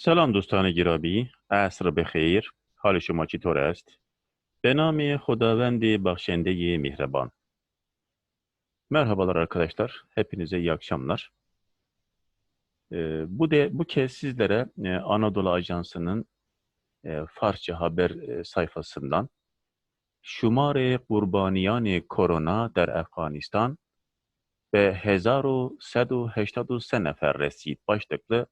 سلام دوستان گرامی عصر بخیر حال شما چطور است به نام خداوند بخشنده مهربان Merhabalar arkadaşlar. Hepinize iyi akşamlar. Ee, bu de bu kez sizlere e, Anadolu Ajansı'nın e, Farsça haber e, sayfasından Şumare Kurbaniyani Korona der Afganistan ve Hezaru Sedu Heştadu Senefer Resid başlıklı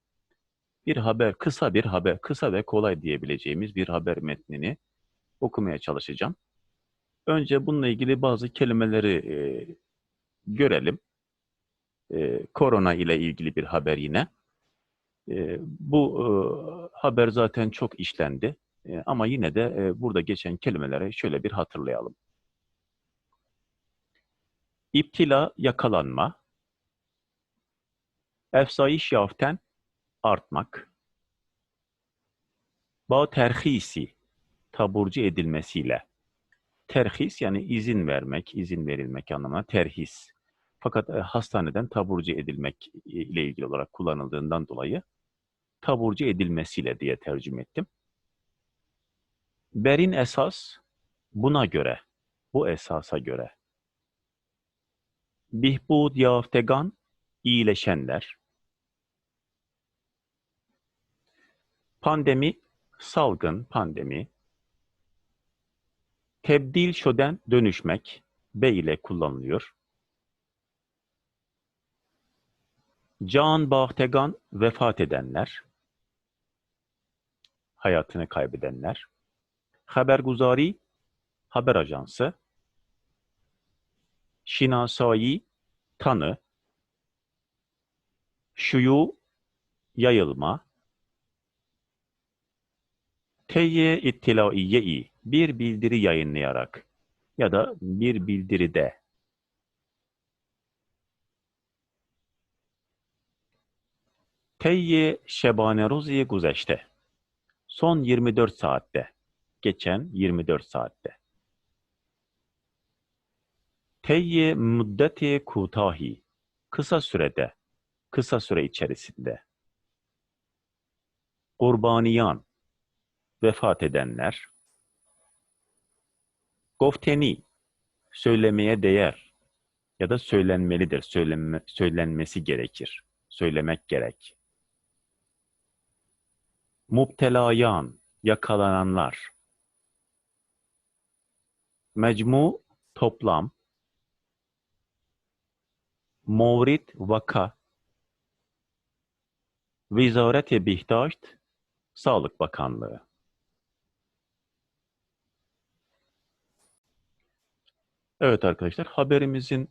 bir haber, kısa bir haber, kısa ve kolay diyebileceğimiz bir haber metnini okumaya çalışacağım. Önce bununla ilgili bazı kelimeleri e, görelim. E, korona ile ilgili bir haber yine. E, bu e, haber zaten çok işlendi. E, ama yine de e, burada geçen kelimeleri şöyle bir hatırlayalım. İptila, yakalanma. Efsayiş yaften, artmak. Ba terhisi, taburcu edilmesiyle. Terhis yani izin vermek, izin verilmek anlamına terhis. Fakat e, hastaneden taburcu edilmek ile ilgili olarak kullanıldığından dolayı taburcu edilmesiyle diye tercüme ettim. Berin esas buna göre, bu esasa göre. Bihbud yaftegan iyileşenler. Pandemi, salgın, pandemi. Tebdil şöden dönüşmek, B ile kullanılıyor. Can Bahtegan vefat edenler, hayatını kaybedenler. Haberguzari, haber ajansı. Şinasai, tanı. Şuyu, yayılma. Teyye ittilaiye bir bildiri yayınlayarak ya da bir bildiride Teyye şebane roziye guzeşte. Son 24 saatte. Geçen 24 saatte. Teyye müddeti kutahi. Kısa sürede. Kısa süre içerisinde. Kurbaniyan. Vefat edenler. Gofteni. Söylemeye değer. Ya da söylenmelidir. Söylenme, söylenmesi gerekir. Söylemek gerek. Mubtelayan, yakalananlar. Mecmu, toplam. Mevrit, vaka. Vizaret-i Bihtaşt, Sağlık Bakanlığı. Evet arkadaşlar, haberimizin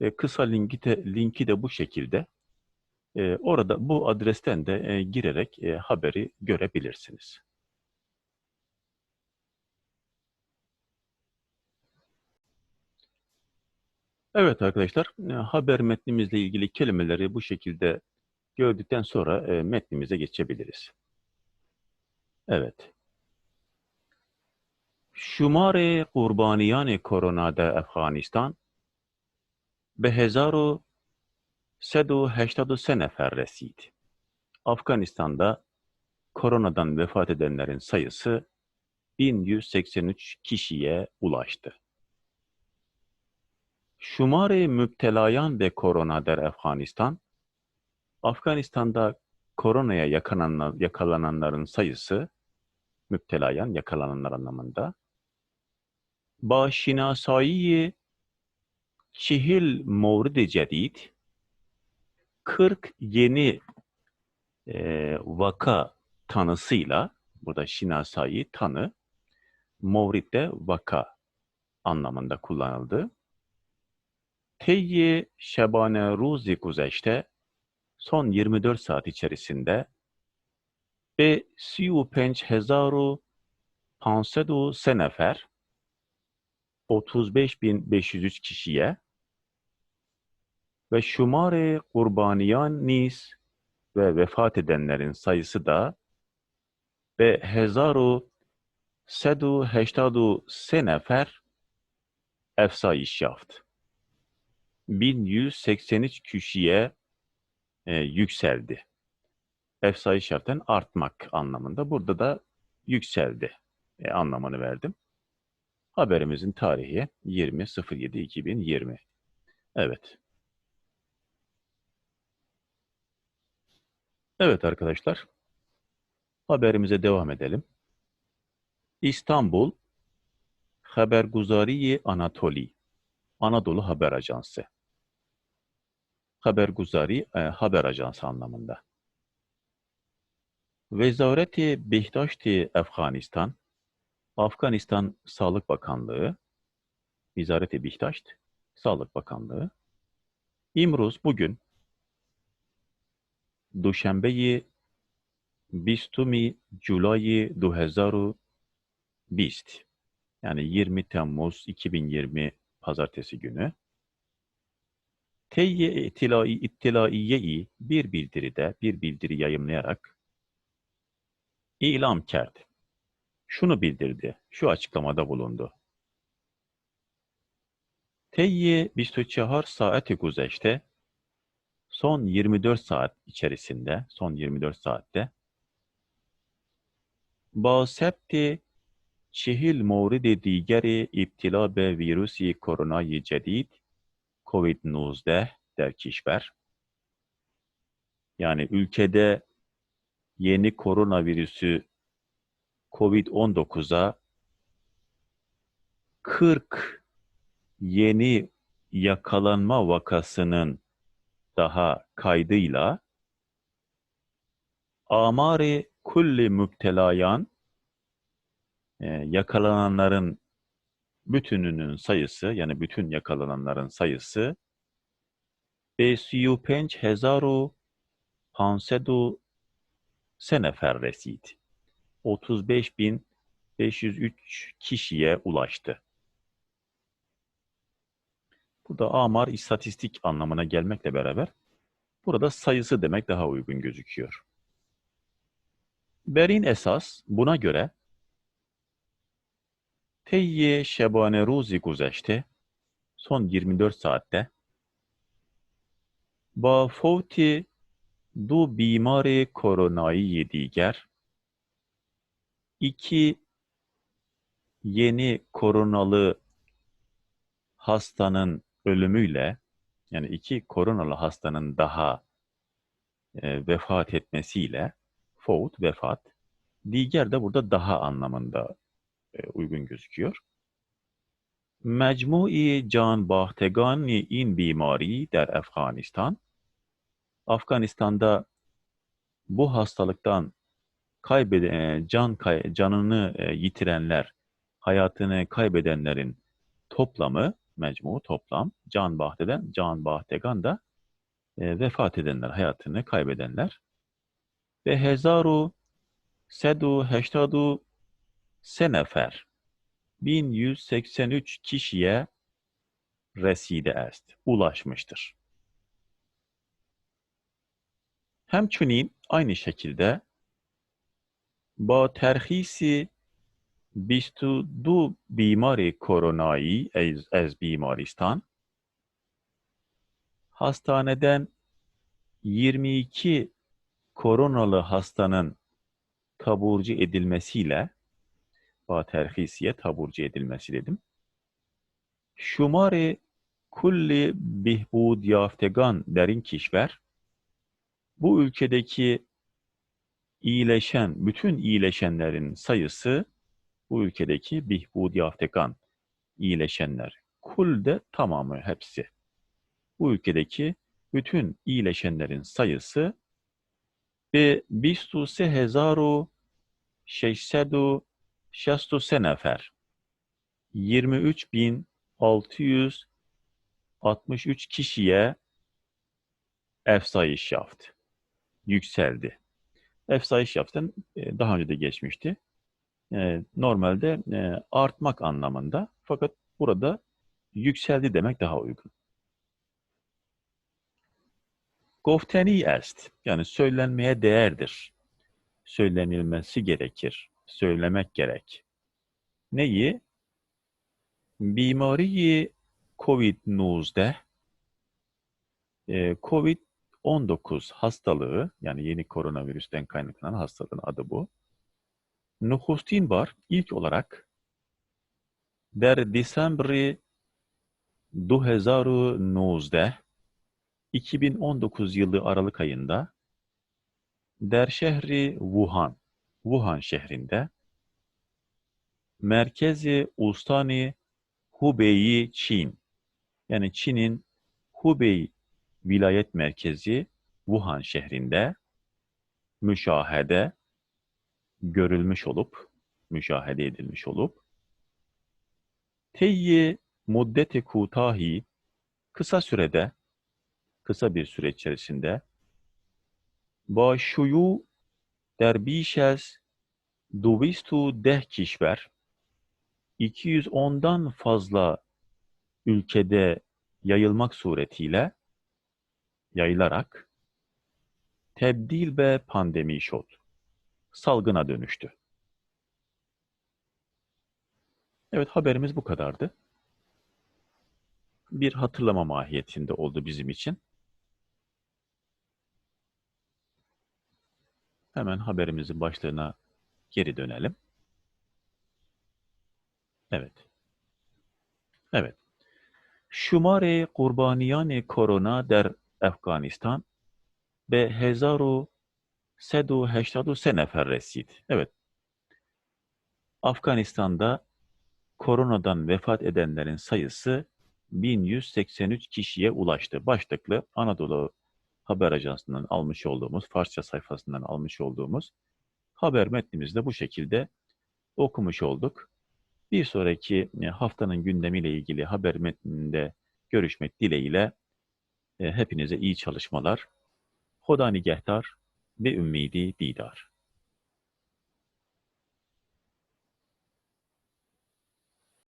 e, kısa linki de, linki de bu şekilde. E, orada bu adresten de e, girerek haberi görebilirsiniz. Evet arkadaşlar, haber metnimizle ilgili kelimeleri bu şekilde gördükten sonra metnimize geçebiliriz. Evet. Şumare Kurbaniyan Koronada Afganistan به 1183 nefer resid. Afganistan'da koronadan vefat edenlerin sayısı 1183 kişiye ulaştı. Şumare müptelayan ve korona der Afganistan, Afganistan'da koronaya yakalananların sayısı, müptelayan yakalananlar anlamında, başinasayı şihil mevrid cedid, 40 yeni e, vaka tanısıyla, burada şinasayı tanı, mevridde vaka anlamında kullanıldı. Teyye şebane ruzi guzeşte son 24 saat içerisinde ve 35503 nefer 35.503 kişiye ve şumare kurbaniyan nis ve vefat edenlerin sayısı da ve hezaru sedu heştadu se nefer efsayiş yaft. 1183 kişiye e, yükseldi. efsayi şarten artmak anlamında. Burada da yükseldi e, anlamını verdim. Haberimizin tarihi 20.07.2020. Evet. Evet arkadaşlar. Haberimize devam edelim. İstanbul Haberguzari Anatoli Anadolu Haber Ajansı. Haberguzari e, haber ajansı anlamında. Vezareti Behdaşti Afganistan Afganistan Sağlık Bakanlığı Vizareti Behdaşt Sağlık Bakanlığı İmruz bugün Duşembeyi 20 Julayı 2020 yani 20 Temmuz 2020 Pazartesi günü Teyye İttilai İttilaiye-i bir bildiride bir bildiri yayımlayarak ilam kerdi şunu bildirdi, şu açıklamada bulundu. Teyyi 24 saati güzeşte son 24 saat içerisinde, son 24 saatte basepti çihil movridi digeri iptila be virusi koronayı cedid COVID-19 der kişver. Yani ülkede yeni koronavirüsü COVID-19'a 40 yeni yakalanma vakasının daha kaydıyla amari kulli müptelayan e, yakalananların bütününün sayısı yani bütün yakalananların sayısı 35500 nefer resid. 35.503 kişiye ulaştı. Burada amar istatistik anlamına gelmekle beraber burada sayısı demek daha uygun gözüküyor. Berin esas buna göre Teyye şebane ruzi guzeşte son 24 saatte ba fovti du bimari koronayı yediger iki yeni koronalı hastanın ölümüyle yani iki koronalı hastanın daha e, vefat etmesiyle fout vefat diğer de burada daha anlamında e, uygun gözüküyor. Mecmui can bahtegani in bimari der Afganistan Afganistan'da bu hastalıktan kaybeden, can kay, canını e, yitirenler, hayatını kaybedenlerin toplamı, mecmu toplam, can bahteden, can bahtegan da e, vefat edenler, hayatını kaybedenler. Ve hezaru sedu heştadu senefer 1183 kişiye reside est, ulaşmıştır. Hemçinin aynı şekilde با ترخیص 22 بیمار کرونایی از, از بیمارستان hastaneden 22 koronalı hastanın taburcu edilmesiyle ba terhisiye taburcu edilmesi dedim. Şumari kulli bihbud yaftegan derin kişver bu ülkedeki iyileşen, bütün iyileşenlerin sayısı bu ülkedeki bihbud yaftekan iyileşenler. Kul de tamamı hepsi. Bu ülkedeki bütün iyileşenlerin sayısı ve bistu se hezaru şeşsedu şestu senefer 23.663 kişiye efsayiş yaptı yükseldi. Efsayiş yaptın e, daha önce de geçmişti. E, normalde e, artmak anlamında fakat burada yükseldi demek daha uygun. Gofteni est yani söylenmeye değerdir. Söylenilmesi gerekir. Söylemek gerek. Neyi? Bimari COVID-19 Covid Covid-19 hastalığı yani yeni koronavirüsten kaynaklanan hastalığın adı bu. Nükhustin var ilk olarak. Der Decembri 2019 2019 yılı Aralık ayında. Der şehri Wuhan Wuhan şehrinde. Merkezi Ustani Hubei Çin. Yani Çin'in Hubei vilayet merkezi Wuhan şehrinde müşahede görülmüş olup, müşahede edilmiş olup, teyyi muddeti kutahi kısa sürede, kısa bir süre içerisinde ba şuyu der bişez duvistu deh kişver 210'dan fazla ülkede yayılmak suretiyle yayılarak tebdil ve pandemi şod salgına dönüştü. Evet haberimiz bu kadardı. Bir hatırlama mahiyetinde oldu bizim için. Hemen haberimizin başlığına geri dönelim. Evet. Evet. Şumare kurbaniyane korona der Afganistan به 1383 nefer resid. Evet. Afganistan'da koronadan vefat edenlerin sayısı 1183 kişiye ulaştı. Başlıklı Anadolu Haber Ajansı'ndan almış olduğumuz, Farsça sayfasından almış olduğumuz haber metnimizde bu şekilde okumuş olduk. Bir sonraki e, haftanın gündemiyle ilgili haber metninde görüşmek dileğiyle e, hepinize iyi çalışmalar. Hoda nigehtar ve ümmidi didar.